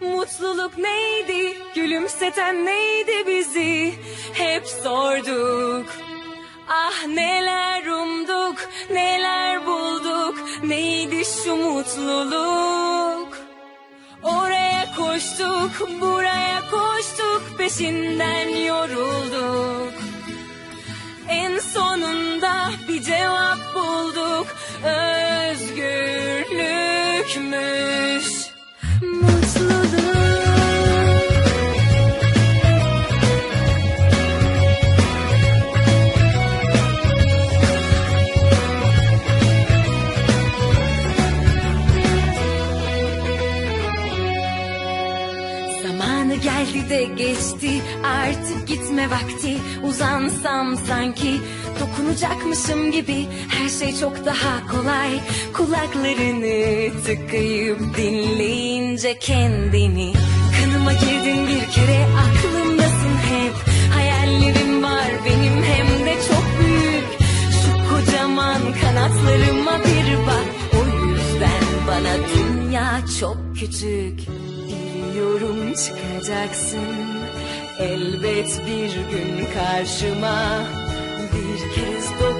Mutluluk neydi? Gülümseten neydi bizi? Hep sorduk. Ah neler umduk, neler bulduk. Neydi şu mutluluk? Oraya koştuk, buraya koştuk, peşinden yorulduk. En sonunda Zamanı geldi de geçti. Artık gitme vakti. Uzansam sanki dokunacakmışım gibi. Her şey çok daha kolay. Kulaklarını tıkayıp dinleyince kendini. Kanıma girdin bir kere aklımdasın hep. Hayallerim var benim hem de çok büyük. Şu kocaman kanatlarıma bir bak. O yüzden bana dünya çok küçük çıkacaksın. Elbet bir gün karşıma. Bir kez dokunduk